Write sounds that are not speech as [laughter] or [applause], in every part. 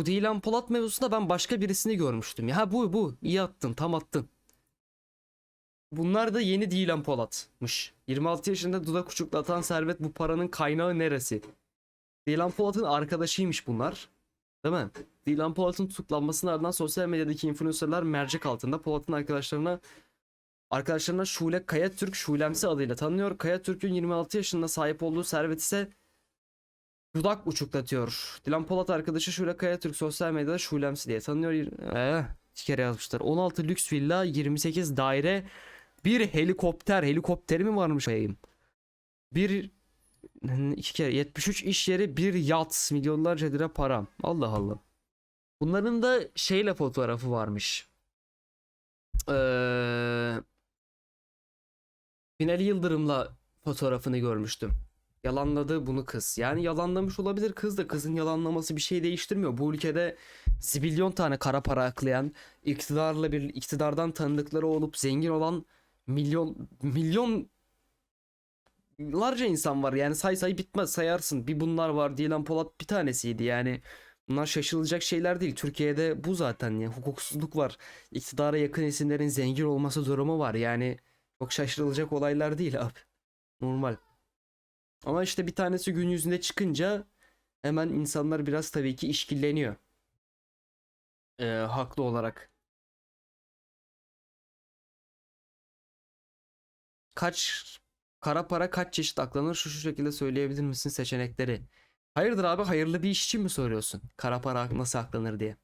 Bu Dilan Polat mevzusunda ben başka birisini görmüştüm. Ya bu bu. İyi attın tam attın. Bunlar da yeni Dilan Polat'mış. 26 yaşında dudak uçuklatan servet bu paranın kaynağı neresi? Dilan Polat'ın arkadaşıymış bunlar. Değil mi? Dilan Polat'ın tutuklanmasının ardından sosyal medyadaki influencerlar mercek altında Polat'ın arkadaşlarına arkadaşlarına Şule Kaya Türk Şulemsi adıyla tanınıyor. Kaya Türk'ün 26 yaşında sahip olduğu servet ise dudak uçuklatıyor. Dilan Polat arkadaşı Şule Kaya Türk sosyal medyada Şulemsi diye tanınıyor. Eee iki kere yazmışlar. 16 lüks villa, 28 daire, bir helikopter. Helikopteri mi varmış ayım? Bir iki kere 73 iş yeri, bir yat, milyonlarca lira para. Allah Allah. Bunların da şeyle fotoğrafı varmış. Eee Binali Yıldırım'la fotoğrafını görmüştüm. Yalanladı bunu kız. Yani yalanlamış olabilir kız da kızın yalanlaması bir şey değiştirmiyor. Bu ülkede zibilyon tane kara para aklayan, iktidarla bir iktidardan tanıdıkları olup zengin olan milyon milyonlarca insan var. Yani say say bitmez sayarsın. Bir bunlar var. Dilan Polat bir tanesiydi. Yani bunlar şaşılacak şeyler değil. Türkiye'de bu zaten ya hukuksuzluk var. İktidara yakın isimlerin zengin olması durumu var. Yani çok şaşırılacak olaylar değil abi. Normal. Ama işte bir tanesi gün yüzüne çıkınca hemen insanlar biraz tabii ki işkilleniyor. Ee, haklı olarak. Kaç kara para kaç çeşit aklanır şu şu şekilde söyleyebilir misin seçenekleri? Hayırdır abi hayırlı bir iş için mi soruyorsun? Kara para nasıl aklanır diye.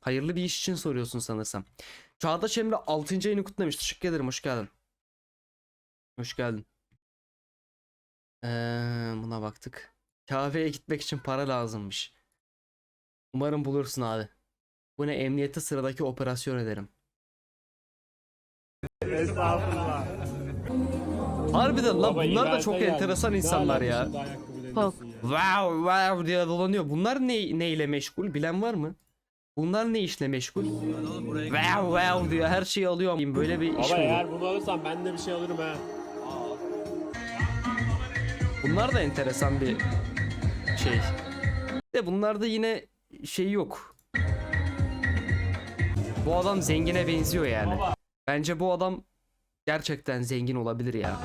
Hayırlı bir iş için soruyorsun sanırsam. Çağdaş Emre 6. ayını kutlamış. Teşekkür ederim. Hoş geldin. Hoş geldin. Ee, buna baktık. Kahveye gitmek için para lazımmış. Umarım bulursun abi. Bu ne emniyette sıradaki operasyon ederim. Estağfurullah. Harbiden lan bunlar da çok enteresan insanlar ya. Bak. Wow wow diye dolanıyor. Bunlar ne neyle meşgul? Bilen var mı? Bunlar ne işle meşgul? Wow wow diyor. Her şeyi alıyor. Böyle bir iş Baba mi? eğer bunu alırsan ben de bir şey alırım ha. Bunlar da enteresan bir şey. De bunlarda yine şey yok. Bu adam zengine benziyor yani. Bence bu adam gerçekten zengin olabilir ya.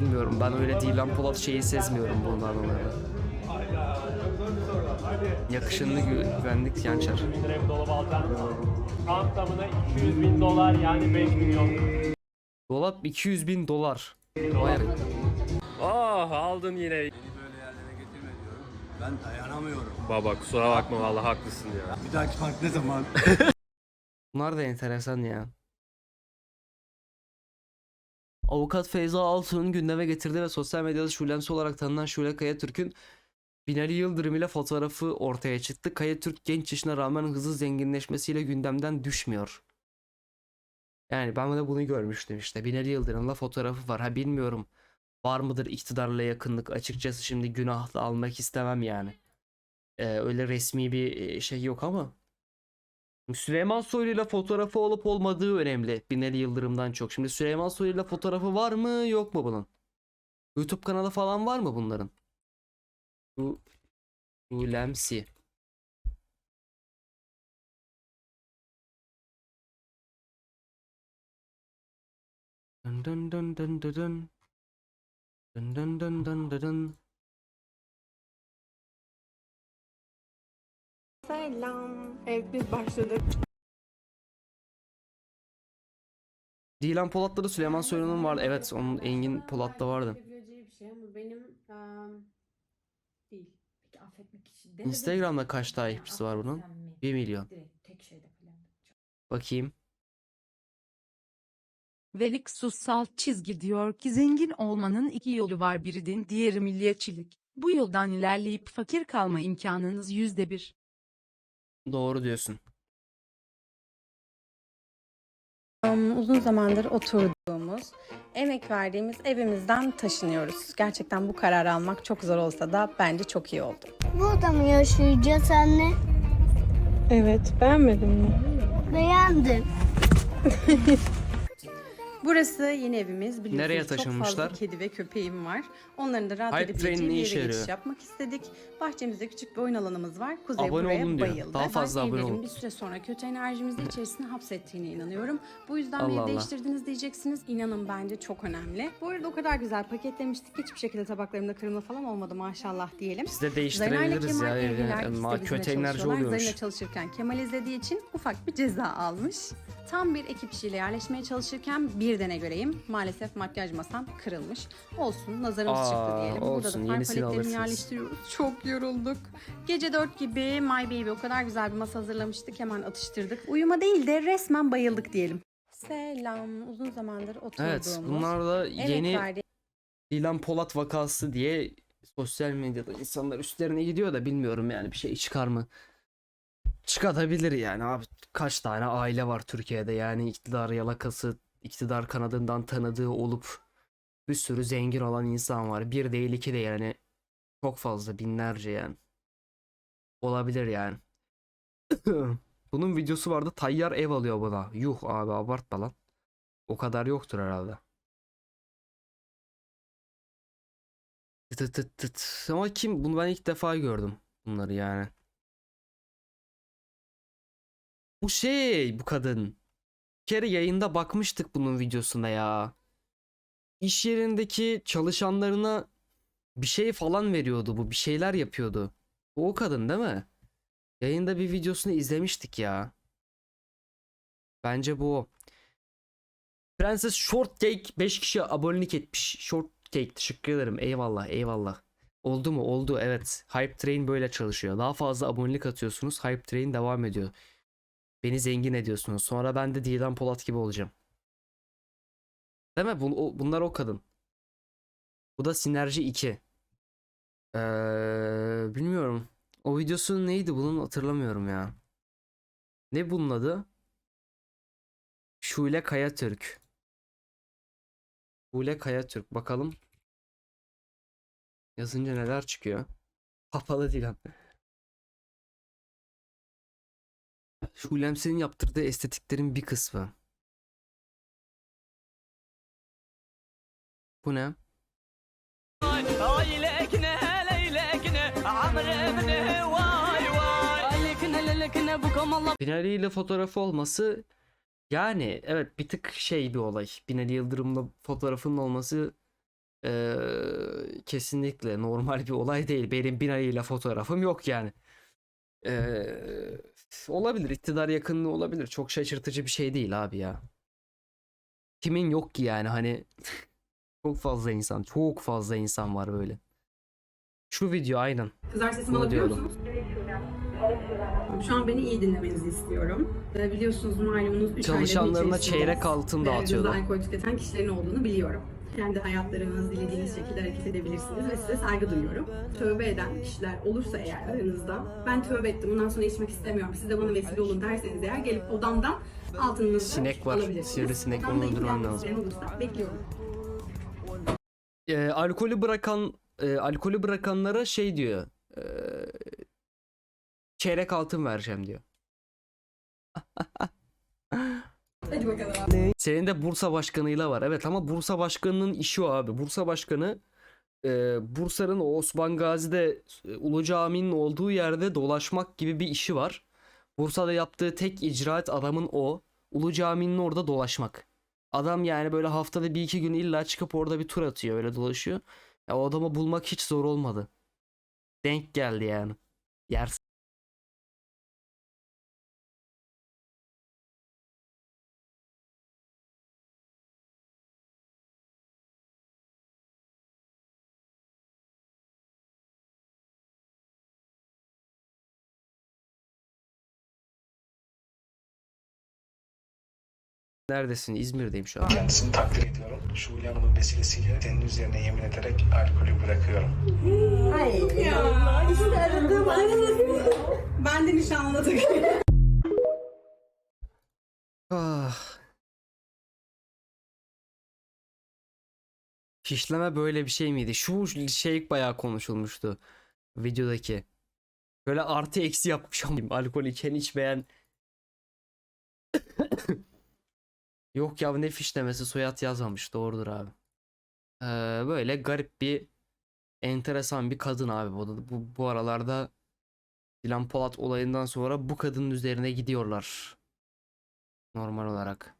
Bilmiyorum ben öyle değil lan Polat şeyi sezmiyorum bunlardan öyle. Yakışınlı gü- güvenlik yançar. 100 bin liraya bu dolabı alacak mısın? Tam tamına 200 bin dolar yani 5 milyon. Dolap 200 bin dolar. Vay Ah aldın yine. Beni böyle yerlere getirme diyorum. Ben dayanamıyorum. Baba kusura bakma vallahi haklısın ya. Bir dahaki park ne zaman? [laughs] Bunlar da enteresan ya. Avukat Feyza Altun'un gündeme getirdiği ve sosyal medyada şulemsi olarak tanınan Şule Kayatürk'ün Binali Yıldırım ile fotoğrafı ortaya çıktı. Kayatürk genç yaşına rağmen hızlı zenginleşmesiyle gündemden düşmüyor. Yani ben de bunu görmüştüm işte. Binali Yıldırım'la fotoğrafı var. Ha bilmiyorum. Var mıdır iktidarla yakınlık? Açıkçası şimdi günah da almak istemem yani. Ee, öyle resmi bir e, şey yok ama. Süleyman Soylu ile fotoğrafı olup olmadığı önemli. Binali Yıldırım'dan çok. Şimdi Süleyman Soylu ile fotoğrafı var mı yok mu bunun? YouTube kanalı falan var mı bunların? Bu Ulemsi. Dın dın dın dın dın dın. Dın dın dın dın dın dın. Selam. Evet biz başladık. Dilan Polat'ta da Süleyman Soylu'nun var. Evet onun Engin Polat'ta vardı. Bir şey ama benim eee, değil. Peki affetmek için denedin mi? Instagram'da kaç takipçisi var bunun? Affetsem mi? 1 milyon. Direkt tek şeyde falan. Bakayım. Velix salt çizgi diyor ki zengin olmanın iki yolu var biri din diğeri milliyetçilik. Bu yoldan ilerleyip fakir kalma imkanınız yüzde bir. Doğru diyorsun. Um, uzun zamandır oturduğumuz, emek verdiğimiz evimizden taşınıyoruz. Gerçekten bu kararı almak çok zor olsa da bence çok iyi oldu. Burada mı yaşayacağız anne? Evet, beğenmedin mi? Beğendim. [laughs] Burası yeni evimiz. Biliyorsunuz Nereye çok taşınmışlar? fazla kedi ve köpeğim var. Onların da rahat Hype edebileceği bir yere geçiş yarıyor? yapmak istedik. Bahçemizde küçük bir oyun alanımız var. Kuzey Abone buraya olun diyor. bayıldı. Daha fazla ben abone olun. bir süre sonra kötü enerjimizi içerisine hapsettiğine inanıyorum. Bu yüzden Allah bir ev Allah. değiştirdiniz diyeceksiniz. İnanın bence çok önemli. Bu arada o kadar güzel paketlemiştik. Hiçbir şekilde tabaklarımda kırılma falan olmadı maşallah diyelim. Biz de değiştirebiliriz ya. Yani, bizimle kötü enerji oluyormuş. Zarina çalışırken Kemal izlediği için ufak bir ceza almış. Tam bir ekip işiyle yerleşmeye çalışırken bir dene göreyim. Maalesef makyaj masam kırılmış. Olsun nazarımız Aa, çıktı diyelim. Burada olsun, da far paletlerimi yerleştiriyoruz. Çok yorulduk. Gece 4 gibi My Baby o kadar güzel bir masa hazırlamıştık. Hemen atıştırdık. Uyuma değil de resmen bayıldık diyelim. Selam. Uzun zamandır oturduğumuz. Evet bunlar da yeni verdiğimiz İlan Polat vakası diye sosyal medyada insanlar üstlerine gidiyor da bilmiyorum yani bir şey çıkar mı? Çıkabilir yani abi kaç tane aile var Türkiye'de yani iktidar yalakası iktidar kanadından tanıdığı olup bir sürü zengin olan insan var. Bir değil iki değil yani çok fazla binlerce yani. Olabilir yani. [coughs] Bunun videosu vardı Tayyar ev alıyor buna. Yuh abi abartma lan. O kadar yoktur herhalde. Tıt tıt tıt. Ama kim? Bunu ben ilk defa gördüm. Bunları yani. Bu şey bu kadın. Bir kere yayında bakmıştık bunun videosuna ya. İş yerindeki çalışanlarına bir şey falan veriyordu bu. Bir şeyler yapıyordu. Bu o kadın değil mi? Yayında bir videosunu izlemiştik ya. Bence bu o. Prenses Shortcake 5 kişi abonelik etmiş. Shortcake teşekkür ederim. Eyvallah eyvallah. Oldu mu? Oldu evet. Hype Train böyle çalışıyor. Daha fazla abonelik atıyorsunuz. Hype Train devam ediyor. Beni zengin ediyorsunuz. Sonra ben de Dilan Polat gibi olacağım. Değil mi? Bun- o- bunlar o kadın. Bu da Sinerji 2. Ee, bilmiyorum. O videosu neydi bunun hatırlamıyorum ya. Ne bunun adı? Şule Kayatürk. Şule Kayatürk. Bakalım. Yazınca neler çıkıyor. Kapalı Dilan. Şulem senin yaptırdığı estetiklerin bir kısmı. Bu ne? Binali ile fotoğrafı olması yani evet bir tık şey bir olay. Binali Yıldırım'la fotoğrafının olması eee, kesinlikle normal bir olay değil. Benim Binali ile fotoğrafım yok yani. Eee, olabilir iktidar yakınlığı olabilir. Çok şaşırtıcı bir şey değil abi ya. Kimin yok ki yani hani [laughs] çok fazla insan çok fazla insan var böyle. Şu video aynen. Kızlar sesimi Bunu alabiliyor musunuz? Şu an beni iyi dinlemenizi istiyorum. Ee, biliyorsunuz malumunuz 3 Çalışanlarına çeyrek altın dağıtıyordu. alkol tüketen kişilerin olduğunu biliyorum. Kendi hayatlarınız dilediğiniz şekilde hareket edebilirsiniz ve size saygı duyuyorum. Tövbe eden kişiler olursa eğer aranızda ben tövbe ettim bundan sonra içmek istemiyorum siz de bana vesile olun derseniz eğer gelip odamdan altınınızı Sinek var, alabilirsiniz. sivrisinek, Odamda onu öldürmem ilgilenmek lazım. isteyen olursa bekliyorum. e, alkolü bırakan e, alkolü bırakanlara şey diyor. e, çeyrek altın vereceğim diyor. [laughs] Hadi bakalım. Senin de Bursa başkanıyla var. Evet ama Bursa başkanının işi o abi. Bursa başkanı e, Bursa'nın o Osman Gazi'de e, Ulu Cami'nin olduğu yerde dolaşmak gibi bir işi var. Bursa'da yaptığı tek icraat adamın o. Ulu Cami'nin orada dolaşmak. Adam yani böyle haftada bir iki gün illa çıkıp orada bir tur atıyor öyle dolaşıyor. Ya o adamı bulmak hiç zor olmadı. Denk geldi yani. Yer Neredesin? İzmir'deyim şu an. Kendisini takdir ediyorum. Şule Hanım'ın vesilesiyle senin üzerine yemin ederek alkolü bırakıyorum. Ben de nişanladık. Ah. Fişleme böyle bir şey miydi? Şu şey bayağı konuşulmuştu videodaki. Böyle artı eksi yapmış [laughs] ama alkol içen içmeyen. Yok ya ne fişlemesi soyad yazmamış. Doğrudur abi. Ee, böyle garip bir enteresan bir kadın abi bu, bu, bu aralarda Dilan Polat olayından sonra bu kadının üzerine gidiyorlar. Normal olarak.